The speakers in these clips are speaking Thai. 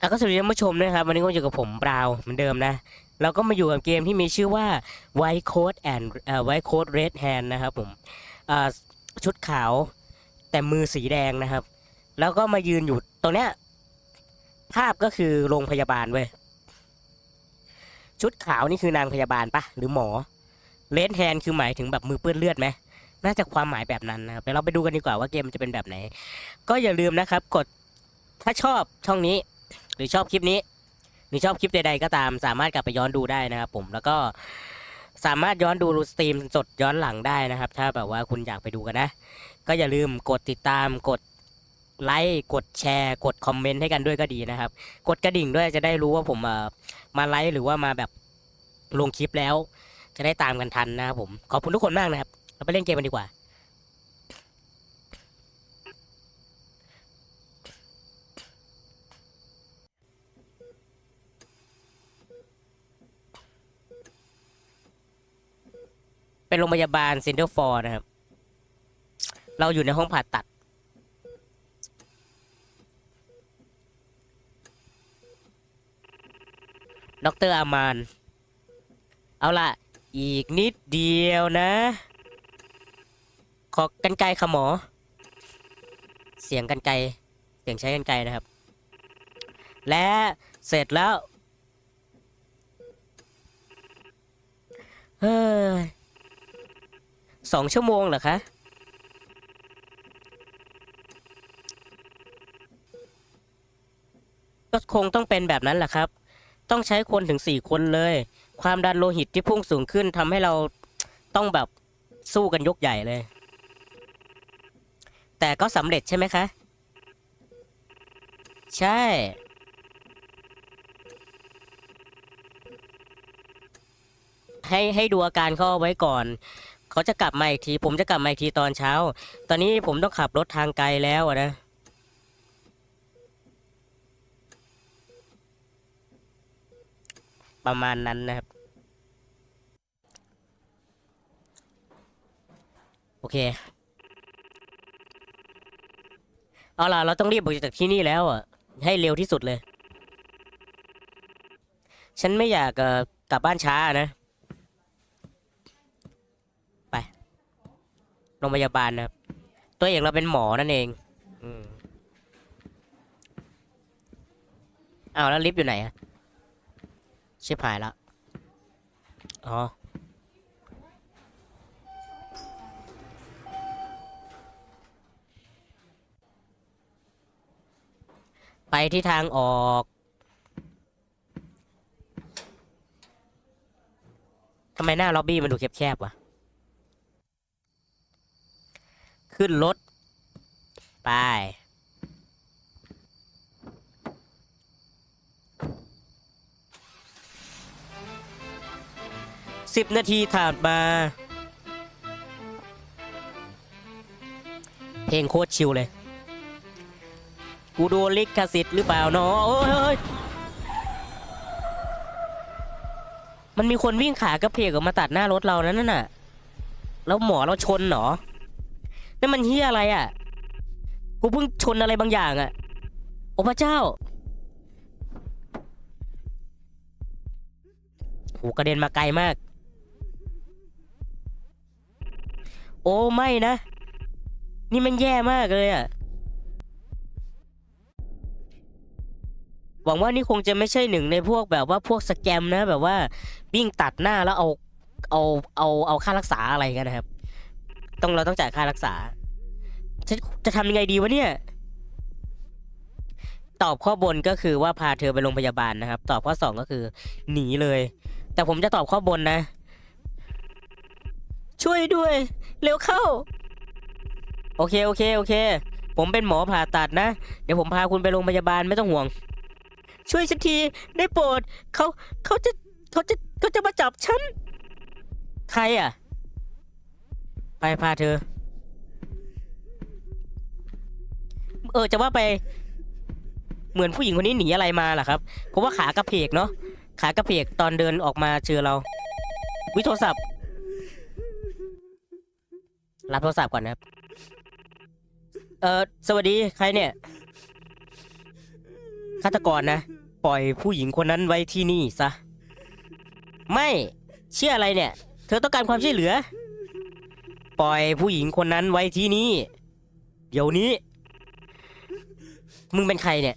อะก็สวัสดีท่านผู้ชมนะครับ วันนี้ก็อยู่กับผมบราวน์เหมือนเดิมนะ เราก็มาอยู่กับเกมที่มีชื่อว่า White Coat and เอ่อ White Coat Red Hand นะครับผมอ่าชุดขาวแต่มือสีแดงนะครับ แล้วก็มายืนอยู่ตรงเนี้ยภาพก็คือโรงพยาบาลเว้ยชุดขาวนี่คือนางพยาบาลปะหรือหมอเลดแฮนคือหมายถึงแบบมือเปื้อนเลือดไหมน่าจะความหมายแบบนั้นนะครับเดี๋ยวเราไปดูกันดีกว่าว่าเกมมันจะเป็นแบบไหน ก็อย่าลืมนะครับ กดถ้าชอบช่องนี้ หรือชอบคลิปนี้ หรือชอบคลิปใดๆก็ตาม สามารถกลับไปย้อนดูได้นะครับผมแล้วก็สามารถย้อนดูสตรีมสดย้อนหลังได้นะครับ ถ้าแบบว่าคุณอยากไปดูกันนะ ก็อย่าลืมกดติดตามกดไลค์กดแชร์กดคอมเมนต์ให้กันด้วยก็ดีนะครับ กดกระดิ่งด้วยจะได้รู้ว่าผมมาไลฟ์หรือว่ามาแบบลงคลิปแล้ว จะได้ตามกันทันนะครับผม ขอบคุณทุกคนมากนะครับ เราไปเล่นเกมกันดีกว่า เป็นโรงพยาบาลเซ็นเตอร์ฟอร์นะครับ เราอยู่ในห้องผ่าตัด ดรอามาน เอาล่ะ อีกนิดเดียวนะ ขอกันไกลค่ะหมอ เสียงกันไกล เสียงใช้กันไกลนะครับ และเสร็จแล้ว เฮ้ย สองชั่วโมงเหรอคะ ก็คงต้องเป็นแบบนั้นแหละครับ ต้องใช้คนถึงสี่คนเลย ความดันโลหิตที่พุ่งสูงขึ้นทำให้เราต้องแบบสู้กันยกใหญ่เลย แต่ก็สำเร็จใช่ไหมคะ ใช่ ให้ให้ดูอาการเขาเอาไว้ก่อน เขาจะกลับมาอีกที ผมจะกลับมาอีกทีตอนเช้า ตอนนี้ผมต้องขับรถทางไกลแล้วนะประมาณนั้นนะครับ โอเค เอาล่ะ เราต้องรีบออกจากที่นี่แล้วอะ ให้เร็วที่สุดเลย ฉันไม่อยากกลับบ้านช้านะ ไป โรงพยาบาลนะครับ ตัวเอกเราเป็นหมอนั่นเอง อืมอ้าวแล้วลิฟต์อยู่ไหนอะชิบหายแล้วอ๋อ ไปที่ทางออกทำไมหน้าล็อบบี้มันดูแคบๆวะ ขึ้นรถ ไป สิบนาทีถัดมา เพลงโคตรชิลเลย กูโดนลิขสิทธิ์หรือเปล่าเนาะโอ้ยเฮ้ยมันมีคนวิ่งขากระเพกออกมาตัดหน้ารถเรานั่นน่ะ แล้วหมอเราชนเหรอ นั่นมันเฮียอะไรอะ กูเพิ่งชนอะไรบางอย่างอะ โอ้พระเจ้าโหกระเด็นมาไกลมาก โอ้ไม่นะ นี่มันแย่มากเลยอะ หวังว่านี่คงจะไม่ใช่หนึ่งในพวกแบบว่าพวกสแกมนะ แบบว่าวิ่งตัดหน้าแล้วเอาเอาเอาเอาค่ารักษาอะไรกันนะครับ ต้องเราต้องจ่ายค่ารักษา จะจะทำยังไงดีวะเนี่ย ตอบข้อบนก็คือว่าพาเธอไปโรงพยาบาลนะครับ ตอบข้อสองก็คือ หนีเลย แต่ผมจะตอบข้อบนนะ ช่วยด้วย เร็วเข้า โอเคโอเคโอเค ผมเป็นหมอผ่าตัดนะ เดี๋ยวผมพาคุณไปโรงพยาบาลไม่ต้องห่วง ช่วยฉันทีได้โปรดเขาเขาจะเขาจะเขาจะมาจับฉัน ใครอะ ไปพาเธอ ออจะว่าไป เหมือนผู้หญิงคนนี้หนีอะไรมาล่ะครับ เพราะว่าขากระเพกเนาะขากระเพกตอนเดินออกมาเจอเรา วิโทรศัพท์ รับโทรศัพท์ก่อนนะครับ เออสวัสดีใครเนี่ยฆาตกรนะ ปล่อยผู้หญิงคนนั้นไว้ที่นี่ซะ ไม่เชื่ออะไรเนี่ย เธอต้องการความช่วยเหลือ ปล่อยผู้หญิงคนนั้นไว้ที่นี่ เดี๋ยวนี้ มึงเป็นใครเนี่ย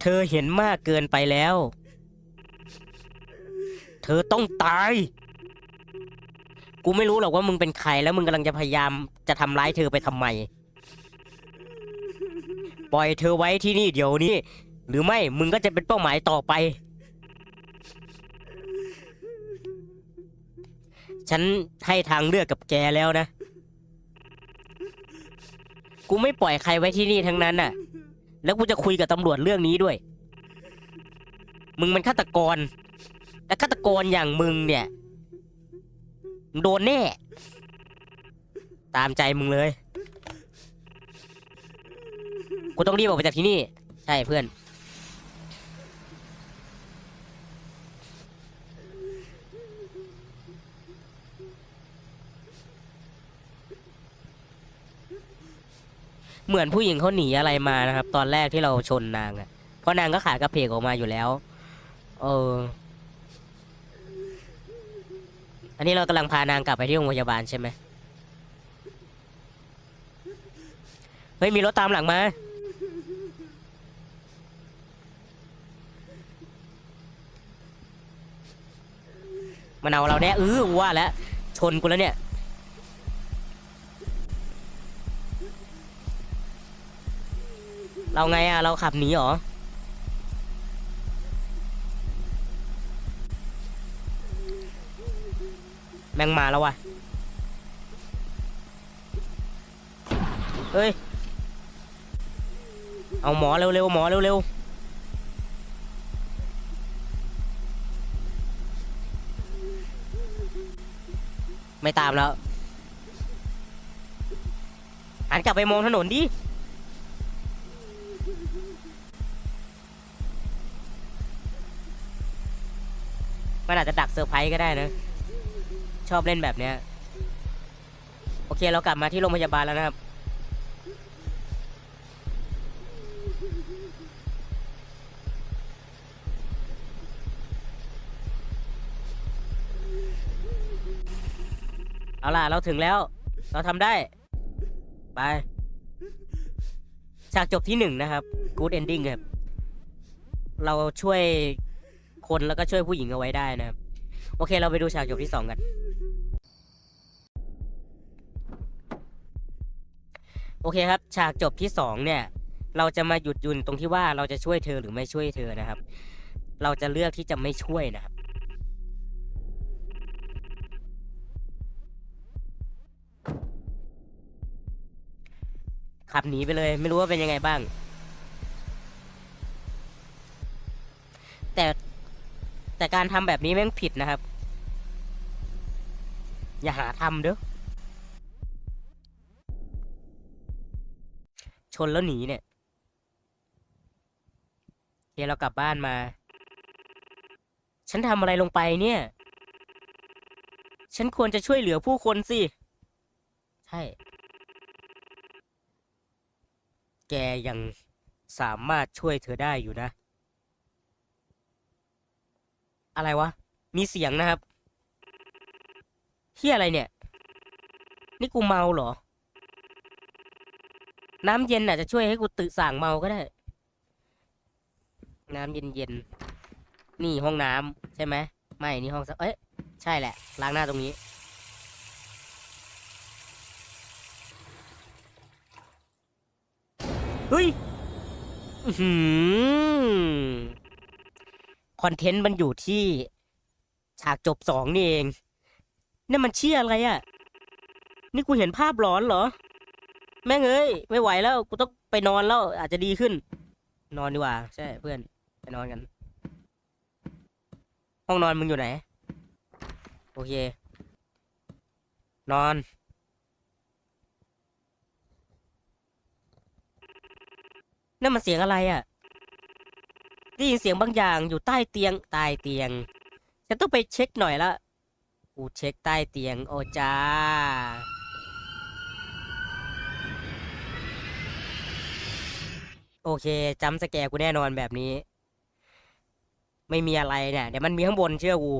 เธอเห็นมากเกินไปแล้ว เธอต้องตาย กูไม่รู้หรอกว่ามึงเป็นใครแล้วมึงกำลังจะพยายามจะทำร้ายเธอไปทำไม ปล่อยเธอไว้ที่นี่เดี๋ยวนี้ หรือไม่มึงก็จะเป็นเป้าหมายต่อไป ฉันให้ทางเลือกกับแกแล้วนะ กูไม่ปล่อยใครไว้ที่นี่ทั้งนั้นน่ะ แล้วกูจะคุยกับตำรวจเรื่องนี้ด้วย มึงมันฆาตกร และฆาตกรอย่างมึงเนี่ยโดนแน่ ตามใจมึงเลย กูต้องรีบออกไปจากที่นี่ ใช่เพื่อน เหมือนผู้หญิงเขาหนีอะไรมานะครับ ตอนแรกที่เราชนนางอะ่ะเพราะนางก็ขากระเพกออกมาอยู่แล้ว เออ อันนี้เรากำลังพานางกลับไปที่โรงพยาบาลใช่ไหมเฮ้ยมีรถตามหลังมา มันเอาเราแน่เออว่าแล้วชนกูแล้วเนี่ย เราไงอะเราขับหนีเหรอ แม่งมาแล้ววะเฮ้ย เอาหมอเร็วๆ หมอเร็วๆไม่ตามแล้วหันกลับไปมองถนนดิ มันอาจจะดักเซอร์ไพรส์ก็ได้นะ ชอบเล่นแบบเนี้ย โอเคเรากลับมาที่โรงพยาบาลแล้วนะครับ เอาล่ะ เราถึงแล้ว เราทำได้ ไป ฉากจบที่หนึ่งนะครับ good ending ครับ เราช่วย คนแล้วก็ช่วยผู้หญิงเอาไว้ได้นะครับ โอเคเราไปดูฉากจบที่สองกัน โอเคครับ ฉากจบที่สองเนี่ย เราจะมาหยุดยุนตรงที่ว่าเราจะช่วยเธอหรือไม่ช่วยเธอนะครับ เราจะเลือกที่จะไม่ช่วยนะครับขับหนีไปเลย ไม่รู้ว่าเป็นยังไงบ้าง แต่แต่ การทำแบบนี้แม่งผิดนะครับ อย่าหาทำเด้อชนแล้วหนีเนี่ยเคเรากลับบ้านมา ฉันทำอะไรลงไปเนี่ย ฉันควรจะช่วยเหลือผู้คนสิ ใช่ แกยังสามารถช่วยเธอได้อยู่นะ อะไรวะ มีเสียงนะครับเฮียอะไรเนี่ย นี่กูเมาเหรอ น้ำเย็นอาจจะช่วยให้กูตื่นส่างเมาก็ได้ น้ำเย็นเย็นนี่ห้องน้ำใช่ไหมไม่นี่ห้องสระเอ้ยใช่แหละ ล้างหน้าตรงนี้ เฮ้ย อื้อหือ คอนเทนต์มันอยู่ที่ฉากจบสองนี่เองนี่มันเชี่ยอะไรอะ่ะ นี่กูเห็นภาพหลอนเหรอ แม่งเอ้ย ไม่ไหวแล้ว กูต้องไปนอนแล้ว อาจจะดีขึ้น นอนดีกว่า ใช่เพื่อน ไปนอนกัน ห้องนอนมึงอยู่ไหน โอเค นอน นั่นมันเสียงอะไรอะ่ะ ได้ยินเสียงบางอย่างอยู่ใต้เตียงใต้เตียงฉันต้องไปเช็คหน่อยละกูเช็คใต้เตียงโอจ้าโอเคจำสแกรกูแน่นอนแบบนี้ ไม่มีอะไรเนี่ยเดี๋ยวมันมีข้างบนเชื่อกู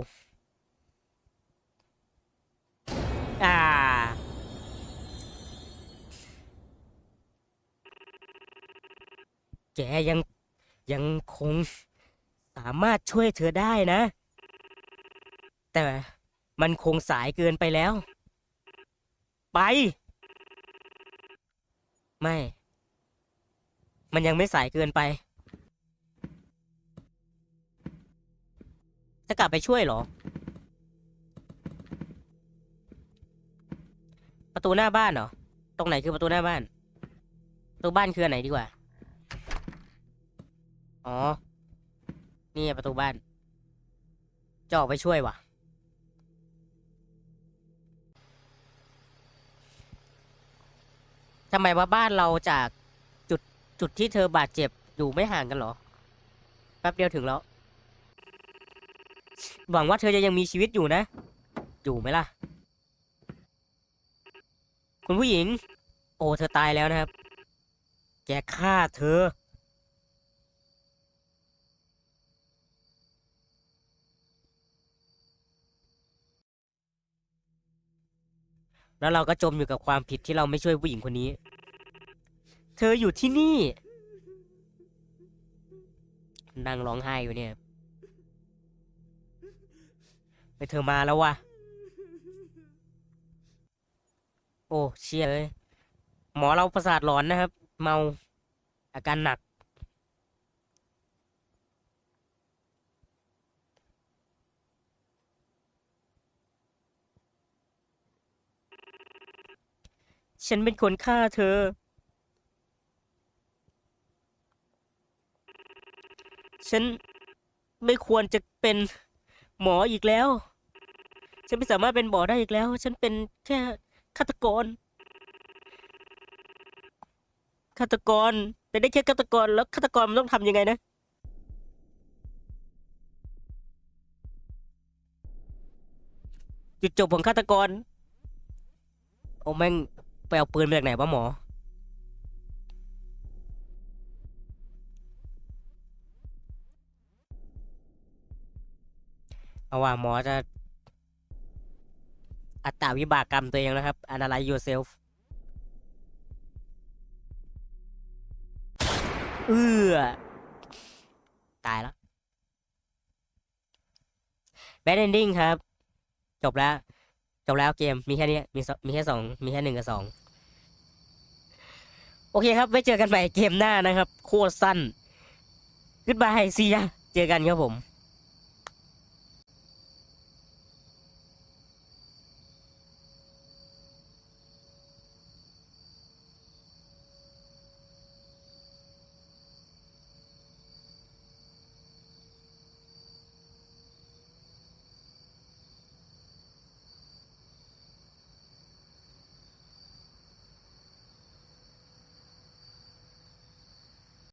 อ่าแกยัง ยังคงสามารถช่วยเธอได้นะ แต่มันคงสายเกินไปแล้ว ไป ไม่ มันยังไม่สายเกินไป จะกลับไปช่วยเหรอ ประตูหน้าบ้านเหรอ ตรงไหนคือประตูหน้าบ้าน ประตูบ้านคืออันไหนดีกว่า อ๋อ นี่ประตูบ้าน จะออกไปช่วยว่ะ ทำไมว่าบ้านเราจากจุดจุดที่เธอบาดเจ็บอยู่ไม่ห่างกันหรอ แป๊บเดียวถึงแล้ว หวังว่าเธอจะยังมีชีวิตอยู่นะ อยู่ไหมล่ะ คุณผู้หญิง โอ้ เธอตายแล้วนะครับ แกฆ่าเธอ แล้วเราก็จมอยู่กับความผิดที่เราไม่ช่วยผู้หญิงคนนี้ เธออยู่ที่นี่ นั่งร้องไห้อยู่เนี่ย ไปเธอมาแล้ววะ โอ้เชี่ยเลย หมอเราประสาทหลอนนะครับ เมาอาการหนัก ฉันเป็นคนฆ่าเธอ ฉันไม่ควรจะเป็นหมออีกแล้ว ฉันไม่สามารถเป็นหมอได้อีกแล้ว ฉันเป็นแค่ฆาตกร ฆาตกร เป็นได้แค่ฆาตกร แล้วฆาตกรมันต้องทำยังไงนะ จุดจบของฆาตกร โอ้แม่ง ไปเอาปืนมาจากไหนวะหมอ เอาว่าหมอจะ อัตตาวิบากกรรมตัวเองนะครับ analyze yourself เอื้อตายแล้ว bad ending ครับ จบแล้ว จบแล้วเกมมีแค่นี้มีมีแค่สองมีแค่หนึ่งกับสอง โอเคครับ ไว้เจอกันใหม่เกมหน้านะครับ โคตรสั้น ขึ้นบายซียเจอกันครับผม